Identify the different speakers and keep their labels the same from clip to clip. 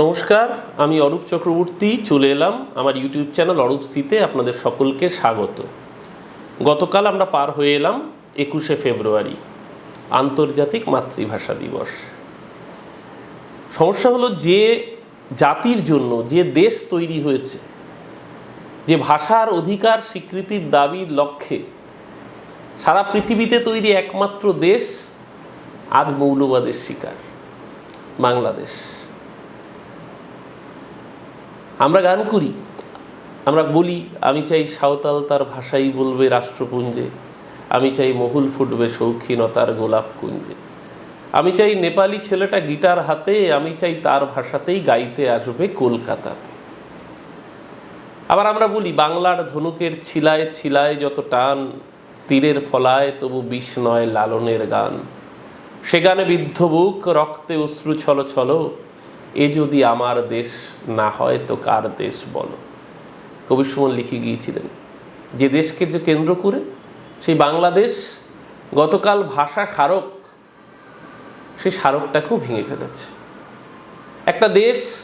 Speaker 1: নমস্কার, আমি অরূপ চক্রবর্তী, চলে এলাম আমার ইউটিউব চ্যানেল অরূপ সিতে আপনাদের সকলকে স্বাগত। গতকাল আমরা পার হয়ে এলাম একুশে ফেব্রুয়ারি, আন্তর্জাতিক মাতৃভাষা দিবস। সমস্যা হলো যে জাতির জন্য, যে দেশ তৈরি হয়েছে, যে ভাষার অধিকার স্বীকৃতির দাবির লক্ষ্যে সারা পৃথিবীতে তৈরি একমাত্র দেশ আজ মৌলবাদের শিকার, বাংলাদেশ। আমরা গান করি, আমরা বলি, আমি চাই সাঁওতাল তার ভাষাই বলবে রাষ্ট্রপুঞ্জে, আমি চাই মহুল ফুটবে শৌখিনতার গোলাপ কুঞ্জে। আমি চাই নেপালি ছেলেটা গিটার হাতে, আমি চাই তার ভাষাতেই গাইতে আসবে কলকাতাতে। আবার আমরা বলি, বাংলার ধনুকের ছিলায় ছিলায় যত টান, তীরের ফলায় তবু বিষ নয় লালনের গান। সে গানে বিদ্ধ বুক, রক্তে অশ্রু ছল ছল এ যদি আমার দেশ না হয়, তো কার দেশ বলো? কবি সুমন লিখে গিয়েছিলেন। যে দেশকে যে কেন্দ্র করে, সেই বাংলাদেশ গতকাল ভাষা স্মারক, সেই স্মারকটাকেও ভেঙে ফেলেছে। একটা দেশ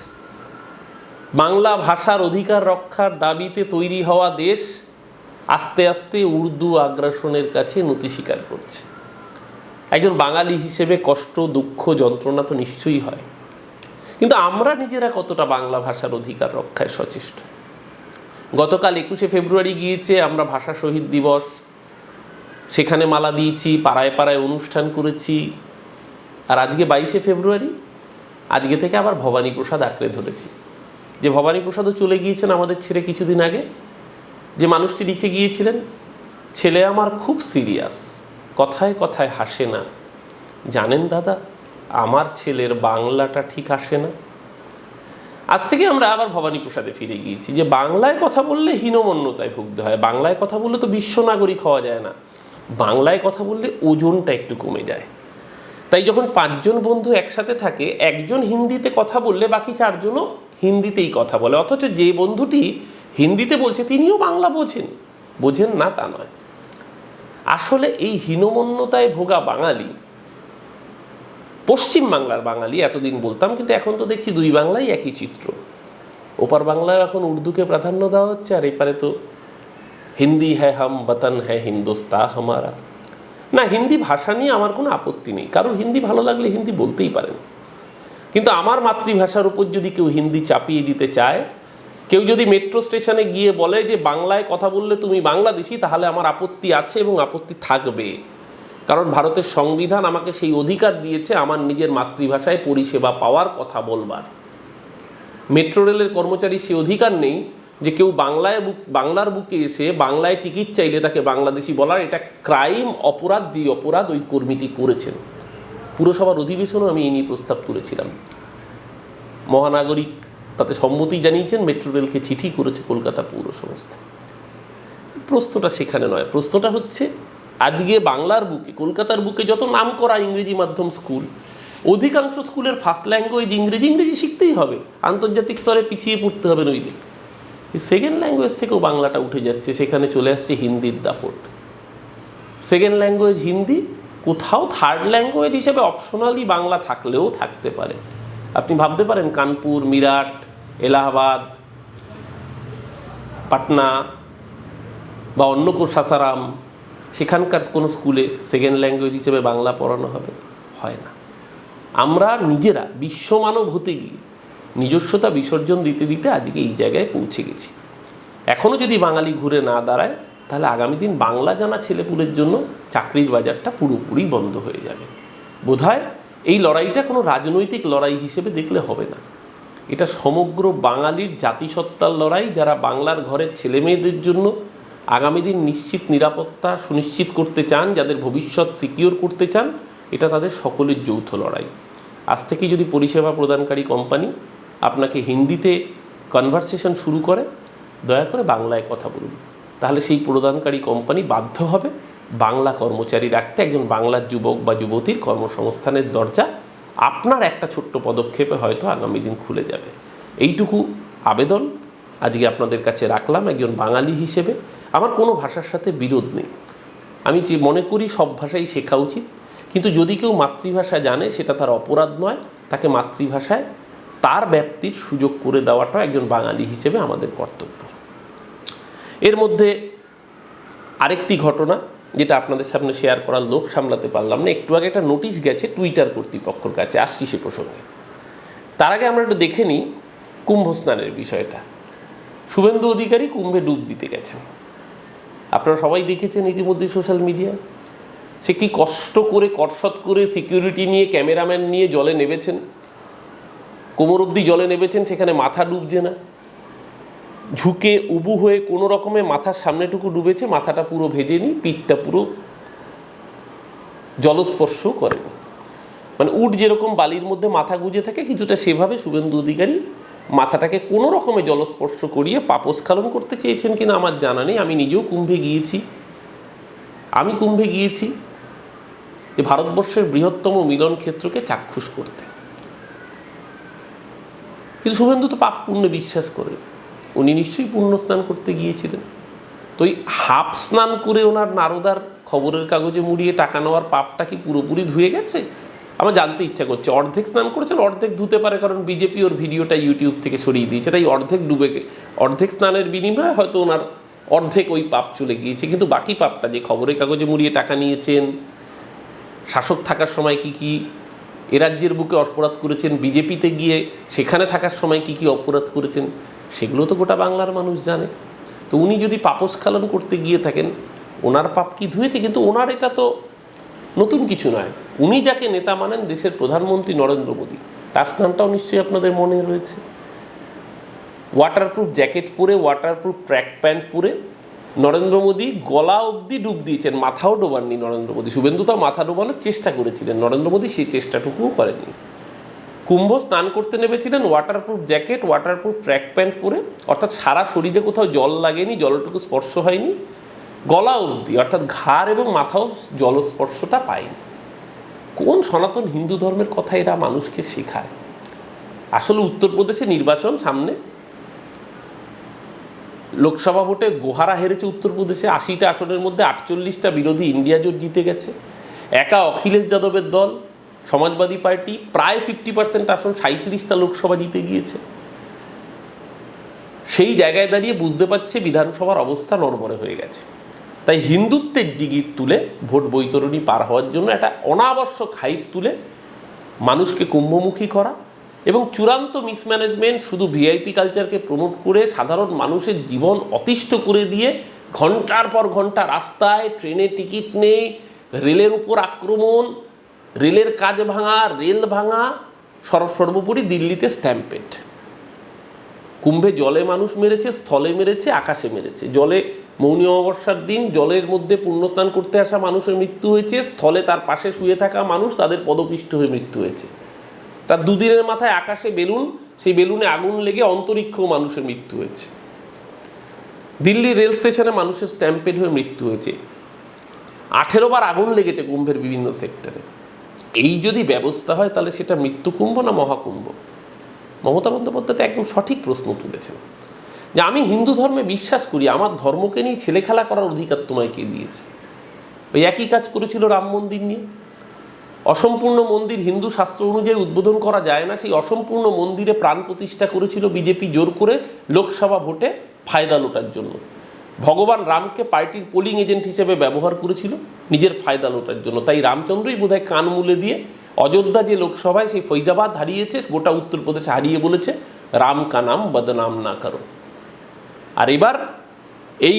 Speaker 1: বাংলা ভাষার অধিকার রক্ষার দাবিতে তৈরি হওয়া দেশ আস্তে আস্তে উর্দু আগ্রাসনের কাছে নতি স্বীকার করছে। একজন বাঙালি হিসেবে কষ্ট, দুঃখ, যন্ত্রণা তো নিশ্চয়ই হয়। কিন্তু আমরা নিজেরা কতটা বাংলা ভাষার অধিকার রক্ষায় সচেষ্ট? গতকাল একুশে ফেব্রুয়ারি গিয়েছে আমরা ভাষা শহীদ দিবস। সেখানে মালা দিয়েছি, পাড়ায় পাড়ায় অনুষ্ঠান করেছি। আর আজকে বাইশে ফেব্রুয়ারি, আজকে থেকে আবার ভবানী প্রসাদ আঁকড়ে ধরেছি। যে ভবানী প্রসাদও চলে গিয়েছেন আমাদের ছেড়ে কিছুদিন আগে। যে মানুষটি লিখে গিয়েছিলেন, ছেলে আমার খুব সিরিয়াস কথায় কথায় হাসে না। জানেন দাদা আমার ছেলের বাংলাটা ঠিক আসে না। আজ থেকে আমরা আবার ভবানী প্রসাদে ফিরে গিয়েছি যে বাংলায় কথা বললে হীনমন্যতায় ভুগতে হয়, বাংলায় কথা বললে তো বিশ্ব নাগরিক হওয়া যায় না। বাংলায় কথা বললে ওজনটা একটু কমে যায়। তাই যখন পাঁচজন বন্ধু একসাথে থাকে, একজন হিন্দিতে কথা বললে বাকি চারজনও হিন্দিতেই কথা বলে। অথচ যে বন্ধুটি হিন্দিতে বলছে, তিনিও বাংলা বোঝেন। বোঝেন না তা নয়। আসলে এই হীনমন্যতায় ভোগা বাঙালি পশ্চিম বাংলার বাঙালি, এতদিন বলতাম, কিন্তু এখন তো দেখছি দুই বাংলাই একই চিত্র। ওপার বাংলায় এখন উর্দুকে প্রাধান্য দেওয়া হচ্ছে, আর এপারে তো হিন্দি হ্যাঁ হাম বতন হ্যাঁ হিন্দুস্তা হামারা। না, হিন্দি ভাষা নিয়ে আমার কোনো আপত্তি নেই। কারোর হিন্দি ভালো লাগলে হিন্দি বলতেই পারেন। কিন্তু আমার মাতৃভাষার উপর যদি কেউ হিন্দি চাপিয়ে দিতে চায়, কেউ যদি মেট্রো স্টেশনে গিয়ে বলে যে, বাংলায় কথা বললে তুমি বাংলাদেশি, তাহলে আমার আপত্তি আছে এবং আপত্তি থাকবে। কারণ ভারতের সংবিধান আমাকে সেই অধিকার দিয়েছে আমার নিজের মাতৃভাষায় পরিষেবা পাওয়ার কথা বলবার। মেট্রো রেলের কর্মচারী সে অধিকার নেই যে কেউ বাংলায় বুক, বাংলার বুকে এসে বাংলায় টিকিট চাইলে তাকে বাংলাদেশি বলার এটা ক্রাইম, অপরাধ যে অপরাধ ওই কর্মীটি করেছেন। পুরসভার অধিবেশনও আমি এই নিয়ে প্রস্তাব করেছিলাম মহানাগরিক তাতে সম্মতি জানিয়েছেন, মেট্রো রেলকে চিঠি করেছে কলকাতা পৌর সংস্থা প্রশ্নটা সেখানে নয়, প্রশ্নটা হচ্ছে আজকে বাংলার বুকে, কলকাতার বুকে যত নাম করা ইংরেজি মাধ্যম স্কুল, অধিকাংশ স্কুলের ফার্স্ট ল্যাঙ্গুয়েজ ইংরেজি ইংরেজি শিখতেই হবে। আন্তর্জাতিক স্তরে পিছিয়ে পড়তে হবে নইলে। সেকেন্ড ল্যাঙ্গুয়েজ থেকেও বাংলাটা উঠে যাচ্ছে, সেখানে চলে আসছে হিন্দির দাপট। সেকেন্ড ল্যাঙ্গুয়েজ হিন্দি, কোথাও থার্ড ল্যাঙ্গুয়েজ হিসেবে অপশনালি বাংলা থাকলেও থাকতে পারে। আপনি ভাবতে পারেন কানপুর, মিরাট, এলাহাবাদ, পাটনা বা অন্য সাসারাম সেখানকার কোনো স্কুলে সেকেন্ড ল্যাঙ্গুয়েজ হিসেবে বাংলা পড়ানো হবে? হয় না। আমরা নিজেরা বিশ্বমানব হতে গিয়ে নিজস্বতা বিসর্জন দিতে দিতে আজকে এই জায়গায় পৌঁছে গেছি। এখনও যদি বাঙালি ঘুরে না দাঁড়ায়, তাহলে আগামী দিন বাংলা জানা ছেলেপুলের জন্য চাকরির বাজারটা পুরোপুরি বন্ধ হয়ে যাবে। বোধহয় এই লড়াইটা কোনো রাজনৈতিক লড়াই হিসেবে দেখলে হবে না। এটা সমগ্র বাঙালির জাতিসত্তার লড়াই, যারা বাংলার ঘরের ছেলেমেয়েদের জন্য আগামী দিন নিশ্চিত নিরাপত্তা সুনিশ্চিত করতে চান, যাদের ভবিষ্যৎ সিকিওর করতে চান, এটা তাদের সকলের যৌথ লড়াই। আজ থেকে যদি পরিষেবা প্রদানকারী কোম্পানি আপনাকে হিন্দিতে কনভারসেশন শুরু করে, দয়া করে বাংলায় কথা বলুন। তাহলে সেই প্রদানকারী কোম্পানি বাধ্য হবে বাংলা কর্মচারী রাখতে। একজন বাংলার যুবক বা যুবতীর কর্মসংস্থানের দরজা আপনার একটা ছোট্ট পদক্ষেপে হয়তো আগামী দিন খুলে যাবে। এইটুকু আবেদন আজকে আপনাদের কাছে রাখলাম। একজন বাঙালি হিসেবে আমার কোনো ভাষার সাথে বিরোধ নেই। আমি যে মনে করি সব ভাষাই শেখা উচিত, কিন্তু যদি কেউ মাতৃভাষা জানে, সেটা তার অপরাধ নয়, তাকে মাতৃভাষায় তার ব্যাপ্তির সুযোগ করে দেওয়াটা একজন বাঙালি হিসেবে আমাদের কর্তব্য। এর মধ্যে আরেকটি ঘটনা, যেটা আপনাদের সামনে শেয়ার করার লোভ সামলাতে পারলাম না। একটু আগে একটা নোটিশ গেছে টুইটার কর্তৃপক্ষর কাছে, আসছি সে প্রসঙ্গে। তার আগে আমরা একটু দেখে নিই কুম্ভ স্নানের বিষয়টা। শুভেন্দু অধিকারী কুম্ভে ডুব দিতে গেছেন। আপনারা সবাই দেখেছেন ইতিমধ্যে সোশ্যাল মিডিয়ায় সে কি কষ্ট করে কটসট করে সিকিউরিটি নিয়ে ক্যামেরাম্যান নিয়ে জলে নেবেছেন কোমর অব্দি জলে নেবেছেন সেখানে মাথা ডুবছে না। ঝুঁকে উবু হয়ে কোনো রকমে মাথার সামনেটুকু ডুবেছে, মাথাটা পুরো ভেজেনি, পিঠটা পুরো জলস্পর্শ করেনি। মানে উট যেরকম বালির মধ্যে মাথা গুজে থাকে, কিছুটা সেভাবে শুভেন্দু অধিকারী মাথাটাকে কোনো রকমে জলস্পর্শ করিয়ে পাপস্খলন করতে চেয়েছেন কিনা আমার জানা নেই। আমি নিজেও কুম্ভে গিয়েছি। আমি কুম্ভে গিয়েছি যে ভারতবর্ষের বৃহত্তম মিলন ক্ষেত্রকে চাক্ষুষ করতে। কিন্তু শুভেন্দু তো পাপ পুণ্যে বিশ্বাস করে। উনি নিশ্চয়ই পুণ্য স্নান করতে গিয়েছিলেন। তো ওই হাফ স্নান করে ওনার নারদার খবরের কাগজে মুড়িয়ে টাকা নেওয়ার পাপটা কি পুরোপুরি ধুয়ে গেছে? আমার জানতে ইচ্ছা করছে। অর্ধেক স্নান করেছেন, অর্ধেক ধুতে পারে কারণ বিজেপি ওর ভিডিওটা ইউটিউব থেকে সরিয়ে দিয়েছে। তাই অর্ধেক ডুবে অর্ধেক স্নানের বিনিময়ে হয়তো ওনার অর্ধেক ওই পাপ চলে গিয়েছে। কিন্তু বাকি পাপটা যে খবরের কাগজে মুড়িয়ে টাকা নিয়েছেন, শাসক থাকার সময় কি কি এ রাজ্যের বুকে অপরাধ করেছেন, বিজেপিতে গিয়ে সেখানে থাকার সময় কি কি অপরাধ করেছেন, সেগুলো তো গোটা বাংলার মানুষ জানে। তো উনি যদি পাপস্খলন করতে গিয়ে থাকেন, ওনার পাপ কি ধুয়েছে? কিন্তু ওনার এটা তো নতুন কিছু নয়। উনি যাকে নেতা মানেন দেশের প্রধানমন্ত্রী নরেন্দ্র মোদী। তার স্থানটাও নিশ্চয়ই আপনাদের মনে রয়েছে। ওয়াটারপ্রুফ জ্যাকেট পরে ওয়াটারপ্রুফ ট্র্যাক প্যান্ট পরে নরেন্দ্র মোদী গলা অবধি ডুব দিয়েছেন, মাথাও ডোবাননি নরেন্দ্র মোদী। শুভেন্দু তাও মাথা ডোবানোর চেষ্টা করেছিলেন, নরেন্দ্র মোদী সেই চেষ্টাটুকুও করেননি। কুম্ভ স্নান করতে নেমেছিলেন waterproof jacket waterproof track pant পরে। অর্থাৎ সারা শরীরে কোথাও জল লাগেনি, জলটুকু স্পর্শ হয়নি। গলা অবধি অর্থাৎ ঘাড় এবং মাথাও জলস্পর্শটা পায়নি। কোন সনাতন হিন্দু ধর্মের কথা এরা মানুষকে শেখায়? আসলে উত্তরপ্রদেশে নির্বাচন সামনে। লোকসভা ভোটে গোহারা হেরেছে উত্তরপ্রদেশে, আশিটা আসনের মধ্যে আটচল্লিশটা বিরোধী ইন্ডিয়া জোট জিতে গেছে। একা অখিলেশ যাদবের দল, সমাজবাদী পার্টি, প্রায় ফিফটি পার্সেন্ট আসন সাঁত্রিশটা লোকসভা জিতে গিয়েছে। সেই জায়গায় দাঁড়িয়ে বুঝতে পারছে বিধানসভার অবস্থা নড়বড়ে হয়ে গেছে। তাই হিন্দুত্বের জিগির তুলে ভোট বৈতরণী পার হওয়ার জন্য একটা অনাবশ্যক হাইপ তুলে মানুষকে কুম্ভমুখী করা এবং চূড়ান্ত মিসম্যানেজমেন্ট শুধু ভিআইপি কালচারকে প্রমোট করে সাধারণ মানুষের জীবন অতিষ্ঠ করে দিয়ে ঘণ্টার পর ঘণ্টা রাস্তায় ট্রেনে টিকিট নেই, রেলের উপর আক্রমণ, রেলের কাজ ভাঙা, রেল ভাঙা সর্ব- সর্বোপরি দিল্লিতে স্ট্যাম্পেড কুম্ভে জলে মানুষ মেরেছে, স্থলে মেরেছে, আকাশে মেরেছে। জলে মৌনী অমাবস্যার দিন জলের মধ্যে পুণ্যস্নান করতে আসা মানুষের মৃত্যু হয়েছে, স্থলে তার পাশে শুয়ে থাকা মানুষ তাদের পদপিষ্ট হয়ে মৃত্যু হয়েছে। তার দুদিনের মাথায় আকাশে বেলুন, সেই বেলুনে আগুন লেগে অন্তরিক্ষও মানুষের মৃত্যু হয়েছে। দিল্লি রেল স্টেশনে মানুষের স্ট্যাম্পেড হয়ে মৃত্যু হয়েছে। আঠেরো বার আগুন লেগেছে কুম্ভের বিভিন্ন সেক্টরে। এই যদি ব্যবস্থা হয়, তাহলে সেটা মৃত্যু কুম্ভ না মহাকুম্ভ? মমতা বন্দ্যোপাধ্যায় একদম সঠিক প্রশ্ন তুলেছেন। যে আমি হিন্দু ধর্মে বিশ্বাস করি, আমার ধর্মকে নিয়ে ছেলে খেলা করার অধিকার তোমায় কে দিয়েছে? ওই একই কাজ করেছিল রাম মন্দির নিয়ে। অসম্পূর্ণ মন্দির হিন্দু শাস্ত্র অনুযায়ী উদ্বোধন করা যায় না, সেই অসম্পূর্ণ মন্দিরে প্রাণ প্রতিষ্ঠা করেছিল বিজেপি জোর করে লোকসভা ভোটে ফায়দা লোটার জন্য। ভগবান রামকে পার্টির পোলিং এজেন্ট হিসেবে ব্যবহার করেছিল, নিজের ফায়দা লোটার জন্য। তাই রামচন্দ্রই বোধহয় কান মুলে দিয়ে অযোধ্যা যে লোকসভায় সেই ফৈজাবাদ হারিয়েছে, গোটা উত্তরপ্রদেশে হারিয়ে বলেছে, রাম কা নাম, বদনাম না করো। আর এবার এই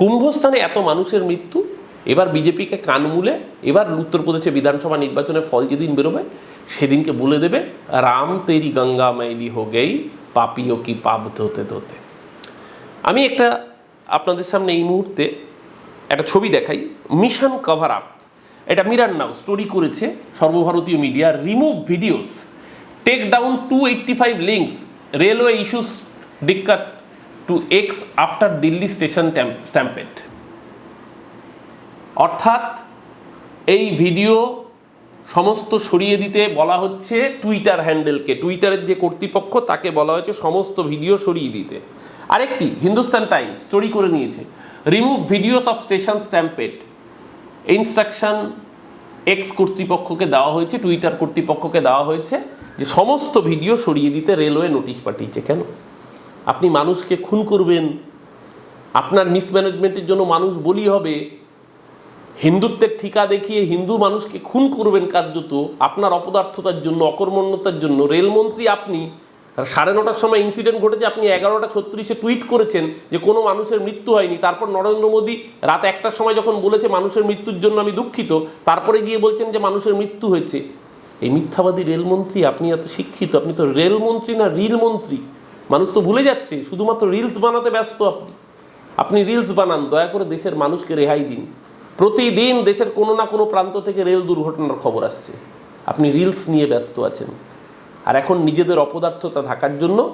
Speaker 1: কুম্ভস্থানে এত মানুষের মৃত্যু, এবার বিজেপিকে কান মুলে, এবার উত্তরপ্রদেশে বিধানসভা নির্বাচনের ফল যেদিন বেরোবে, সেদিনকে বলে দেবে, রাম তেরি গঙ্গা মাইলি হো গেই, পাপিও কি পাপ ধোতে ধোতে। আমি একটা আপনাদের সামনে এই মুহূর্তে একটা ছবি দেখাই, মিশন কভার আপ এটা মিরার নাও স্টোরি করেছে সর্বভারতীয় media remove videos take down two eighty five links railway issues diktat to X after Delhi station stampede অর্থাৎ, এই ভিডিও সমস্ত সরিয়ে দিতে বলা হচ্ছে টুইটার হ্যান্ডেলকে টুইটারের যে কর্তৃপক্ষ, তাকে বলা হয়েছে সমস্ত ভিডিও সরিয়ে দিতে। আরেকটি হিন্দুস্তান টাইমস স্টোরি করে নিয়েছে। Remove videos of station stampede instruction X কর্তৃপক্ষকে দেওয়া হয়েছে টুইটার কর্তৃপক্ষকে দেওয়া হয়েছে, যে সমস্ত ভিডিও সরিয়ে দিতে রেলওয়ে নোটিশ পাঠিয়েছে। কেন? আপনি মানুষকে খুন করবেন, আপনার মিসম্যানেজমেন্টের জন্য মানুষ বলি হবে, হিন্দুত্বের ঠিকা দেখিয়ে হিন্দু মানুষকে খুন করবেন কার্যত, আপনার অপদার্থতার জন্য, অকর্মণ্যতার জন্য। রেলমন্ত্রী আপনি, সাড়ে নটার সময় ইনসিডেন্ট ঘটেছে, আপনি এগারোটা ছত্রিশে টুইট করেছেন যে কোনো মানুষের মৃত্যু হয়নি। তারপর নরেন্দ্র মোদী রাত একটার সময় যখন বলেছে মানুষের মৃত্যুর জন্য আমি দুঃখিত, তারপরে গিয়ে বলছেন যে মানুষের মৃত্যু হয়েছে। এই মিথ্যাবাদী রেলমন্ত্রী, আপনি এত শিক্ষিত, আপনি তো রেলমন্ত্রী না রিল মন্ত্রী মানুষ তো ভুলে যাচ্ছে, শুধুমাত্র রিলস বানাতে ব্যস্ত আপনি। আপনি রিলস বানান, দয়া করে দেশের মানুষকে রেহাই দিন। প্রতিদিন দেশের কোনো না কোনো প্রান্ত থেকে রেল দুর্ঘটনার খবর আসছে। আপনি রিলস নিয়ে ব্যস্ত আছেন। আর এখন নিজেদের অপদার্থতা থাকার জন্য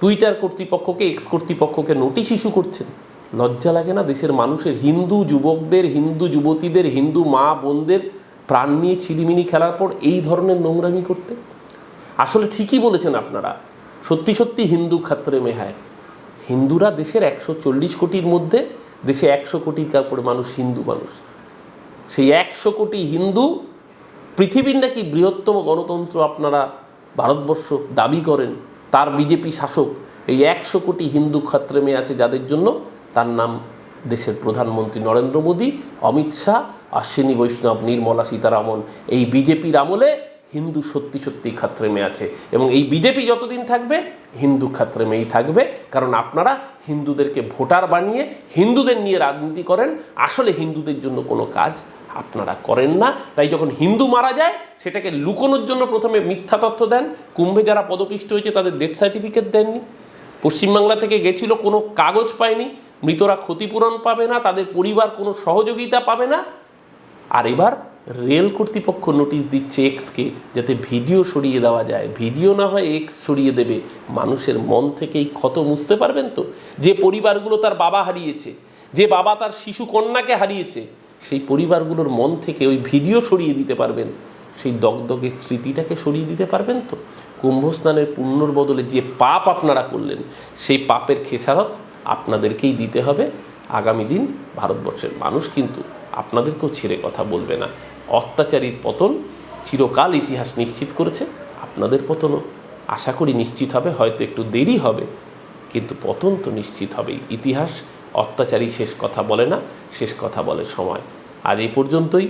Speaker 1: টুইটার কর্তৃপক্ষকে এক্স কর্তৃপক্ষকে নোটিশ ইস্যু করছেন। লজ্জা লাগে না দেশের মানুষের হিন্দু যুবকদের, হিন্দু যুবতীদের, হিন্দু মা বোনদের প্রাণ নিয়ে ছিলিমিনি খেলার পর এই ধরনের নোংরামি করতে? আসলে ঠিকই বলেছেন আপনারা। সত্যি সত্যি হিন্দু খাত্রে মেহায়। হিন্দুরা দেশের একশো চল্লিশ কোটির মধ্যে দেশে একশো কোটির কাপড়ে মানুষ হিন্দু মানুষ। সেই একশো কোটি হিন্দু পৃথিবীর নাকি বৃহত্তম গণতন্ত্র আপনারা ভারতবর্ষ দাবি করেন, তার বিজেপি শাসক এই একশো কোটি হিন্দু খাত্রেমে আছে যাদের জন্য তার নাম দেশের প্রধানমন্ত্রী নরেন্দ্র মোদী, অমিত শাহ অশ্বিনী বৈষ্ণব, নির্মলা সীতারামন। এই বিজেপির আমলে হিন্দু সত্যি সত্যি খাত্রেমে আছে। এবং এই বিজেপি যতদিন থাকবে, হিন্দু খাত্রেমেই থাকবে। কারণ আপনারা হিন্দুদেরকে ভোটার বানিয়ে হিন্দুদের নিয়ে রাজনীতি করেন। আসলে হিন্দুদের জন্য কোনো কাজ আপনারা করেন না। তাই যখন হিন্দু মারা যায়, সেটাকে লুকোনোর জন্য প্রথমে মিথ্যা তথ্য দেন। কুম্ভে যারা পদপিষ্ট হয়েছে, তাদের ডেথ সার্টিফিকেট দেননি। পশ্চিমবাংলা থেকে গেছিল, কোনো কাগজ পায়নি। মৃতরা ক্ষতিপূরণ পাবে না, তাদের পরিবার কোনো সহযোগিতা পাবে না। আর এবার রেল কর্তৃপক্ষ নোটিশ দিচ্ছে এক্সকে যাতে ভিডিও সরিয়ে দেওয়া যায়। ভিডিও না হয় এক্স সরিয়ে দেবে। মানুষের মন থেকেই ক্ষত মুছতে পারবেন তো? যে পরিবারগুলো তার বাবা হারিয়েছে, যে বাবা তার শিশু কন্যাকে হারিয়েছে, সেই পরিবারগুলোর মন থেকে ওই ভিডিও সরিয়ে দিতে পারবেন। সেই দগদগে স্মৃতিটাকে সরিয়ে দিতে পারবেন তো? কুম্ভ স্নানের পুণ্যর বদলে যে পাপ আপনারা করলেন, সেই পাপের খেসারত আপনাদেরকেই দিতে হবে। আগামী দিন ভারতবর্ষের মানুষ কিন্তু আপনাদেরকেও ছেড়ে কথা বলবে না। অত্যাচারীর পতন চিরকাল ইতিহাস নিশ্চিত করেছে। আপনাদের পতনও আশা করি নিশ্চিত হবে, হয়তো একটু দেরি হবে, কিন্তু পতন তো নিশ্চিত হবেই। ইতিহাস অত্যাচারী শেষ কথা বলে না, শেষ কথা বলে সময়। আজ এই পর্যন্তই।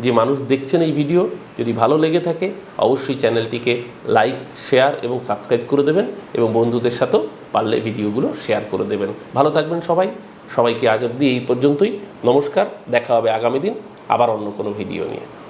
Speaker 1: যে মানুষ দেখছেন এই ভিডিও, যদি ভালো লেগে থাকে, অবশ্যই চ্যানেলটিকে লাইক, শেয়ার এবং সাবস্ক্রাইব করে দেবেন এবং বন্ধুদের সাথেও পারলে ভিডিওগুলো শেয়ার করে দেবেন। ভালো থাকবেন সবাই। সবাইকে আজ অবধি এই পর্যন্তই। নমস্কার, দেখা হবে আগামী দিন। আবার অন্য কোনো ভিডিও নিয়ে।